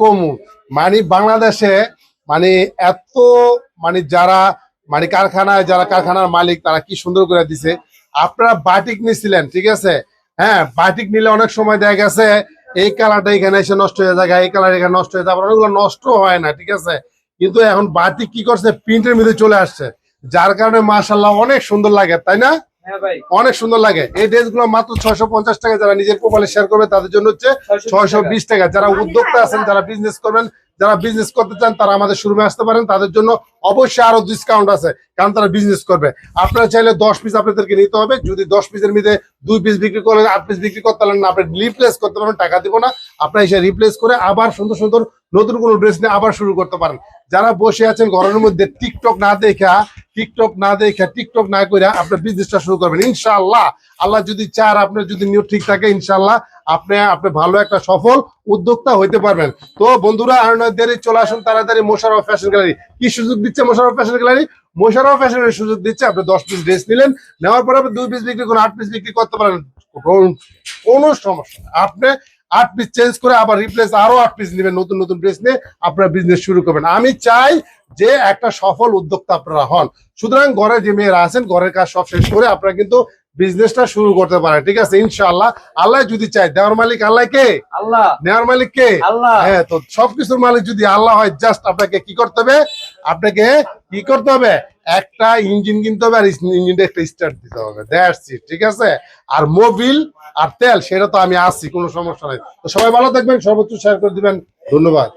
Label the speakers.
Speaker 1: কমু। মানে বাংলাদেশে মানে এত মানে যারা মানে কারখানায়, যারা কারখানার মালিক, তারা কি সুন্দর করে দিছে। আপনারা বাটিক নিছিলেন, ঠিক আছে? হ্যাঁ বাটিক নিলে অনেক সময় দেখা গেছে, এই কালারটা এখানে এসে নষ্ট হয়ে যায়, এই কালার এখানে নষ্ট হয়ে যায় অনেকগুলো নষ্ট হয় না, ঠিক আছে? কিন্তু এখন বাটিক কি করছে? প্রিন্টের মধ্যে চলে আসছে। যার কারণে মাশাল্লাহ অনেক সুন্দর লাগে, তাই না? অনেক সুন্দর লাগে। এই ড্রেসগুলো মাত্র ছয়শো পঞ্চাশ টাকা যারা নিজের প্রোফাইলে শেয়ার করবে তাদের জন্য হচ্ছে ছয়শো বিশ টাকা। যারা উদ্যোক্তা আছেন যারা বিজনেস করবেন যারা বিজনেস করতে চান তারা আমাদের শোরুমে আসতে পারেন। তাদের জন্য অবশ্যই আরও ডিসকাউন্ট আছে কারণ তারা বিজনেস করবে। আপনারা চাইলে দশ পিস আপনাদেরকে নিতে হবে। যদি দশ পিসের মধ্যে দুই পিস বিক্রি করেন আট পিস বিক্রি করতে পারেন না আপনি রিপ্লেস করতে পারবেন টাকা দিব না। আপনারা এসে রিপ্লেস করে আবার সুন্দর সুন্দর নতুন কোনো ড্রেস নিয়ে আবার শুরু করতে পারেন। যারা বসে আছেন ঘরের মধ্যে টিকটক না দেখা টিকটক না দেখা টিকটক না করে আপনার বিজনেসটা শুরু করবেন। ইনশাআল্লাহ, আল্লাহ যদি চার আপনার যদি নিয়ত ঠিক থাকে, ইনশাআল্লাহ আপনি আপনি ভালো একটা সফল উদ্যোক্তা হইতে পারবেন। তো বন্ধুরা, আর দেরি, চলে আসুন তাড়াতাড়ি মোশারফ ফ্যাশন গ্যালারি কি সুযোগ দিচ্ছে মোশারফ ফ্যাশন গ্যালারি মোশারফ ফ্যাশনের সুযোগ দিচ্ছে, আপনি দশ পিস ড্রেস নিলেন, নেওয়ার পরে আপনি দুই পিস বিক্রি করুন, আট পিস বিক্রি করতে পারেন, কোনো সমস্যা আপনি আট পিস চেঞ্জ করে আবার রিপ্লেস আরও আট পিস নেবেন নতুন নতুন ড্রেস নিয়ে আপনারা বিজনেস শুরু করবেন। আমি চাই যে একটা সফল উদ্যোক্তা আপনারা হন। সুতরাং ঘরে যে মেয়েরা আছেন ঘরের কাজ সব শেষ করে আপনারা কিন্তু বিজনেসটা শুরু করতে পারেন ঠিক আছে? ইনশাআল্লাহ। আল্লাহ যদি চায় দেওয়ার মালিক আল্লাহ কে?
Speaker 2: আল্লাহ।
Speaker 1: নেওয়ার মালিক কে?
Speaker 2: আল্লাহ।
Speaker 1: হ্যাঁ তো সবকিছুর মালিক যদি আল্লাহ হয় জাস্ট আপনাকে কি করতে হবে? আপনাকে কি করতে হবে? একটা ইঞ্জিন কিনতে হবে আর ইঞ্জিনটা একটা স্টার্ট দিতে হবে। দ্যাটস ইট ঠিক আছে? আর মোবিল আর তেল, সেটা তো আমি আসছি কোনো সমস্যা নাই। তো সবাই ভালো থাকবেন, সর্বোচ্চ শেয়ার করে দিবেন। ধন্যবাদ।